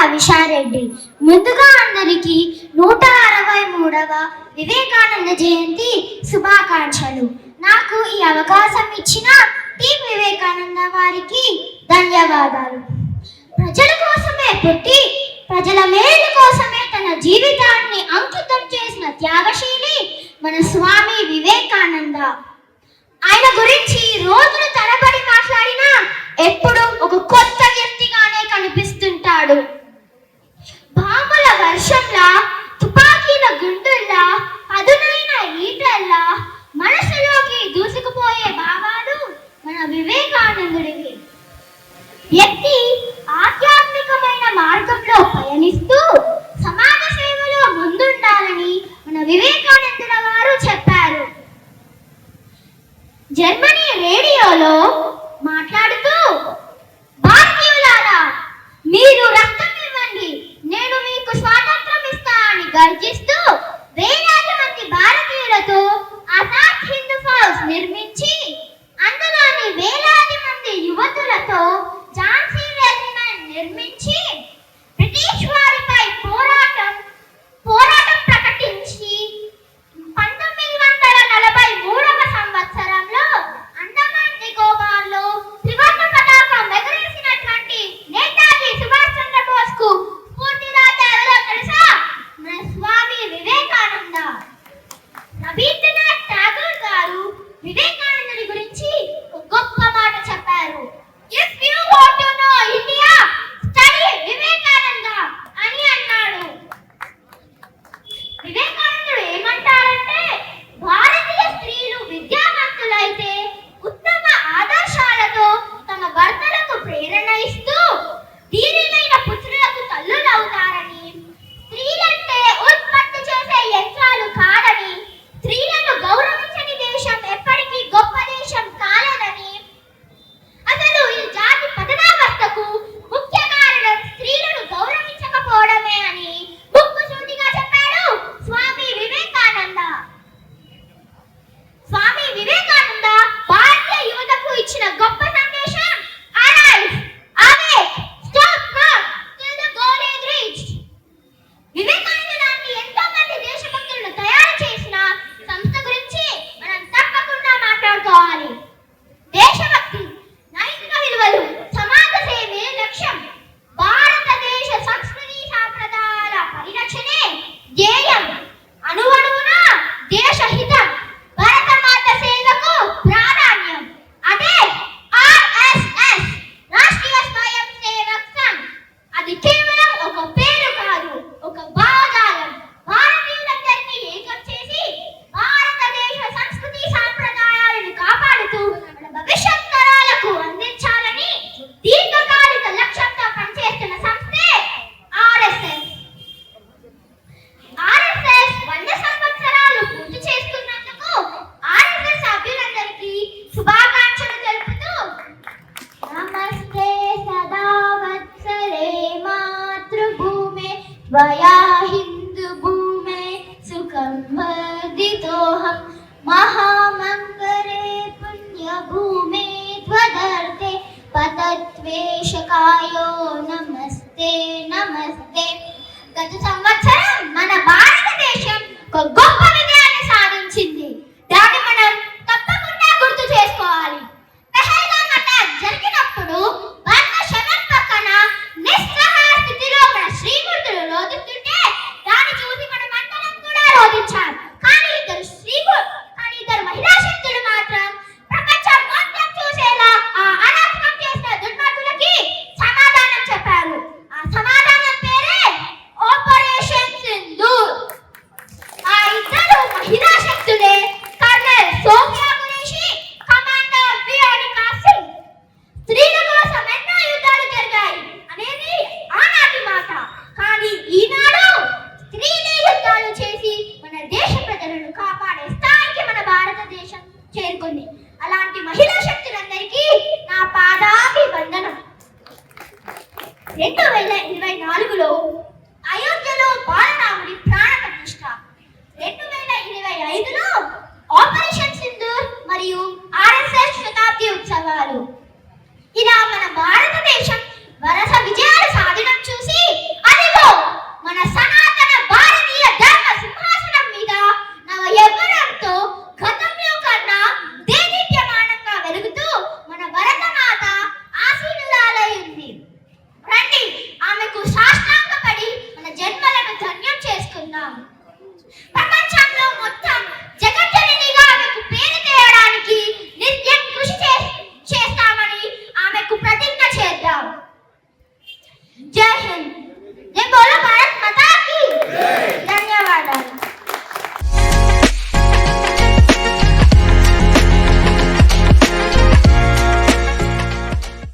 హవిషారెడ్డి ముందుగా అందరికీ నూట అరవై మూడవ వివేకానంద జయంతి శుభాకాంక్షలు. నాకు ఈ అవకాశం ఇచ్చిన టీ వివేకానంద వారికి ధన్యవాదాలు. ప్రజల కోసమే పుట్టి ప్రజల మేలు కోసమే తన జీవితాన్ని అంకితం చేసిన త్యాగశీలి మన స్వామి వివేకానంద. ఆయన గురించి రోజులు తరబడి మాట్లాడినా ఎప్పుడు ఒక కొత్త వ్యక్తిగానే కనిపిస్తుంటాడు. ലക്ഷം ലാ वया హిందు భూమే సుఖం वर्धितो हम పుణ్య భూమే भूमे त्वदर्थे। పతద్వేషకాయో నమస్తే నమస్తే గత సంవత్సరం మన భారతదేశం ఒక గొప్ప విజయాన్ని సాధించింది I'm to pone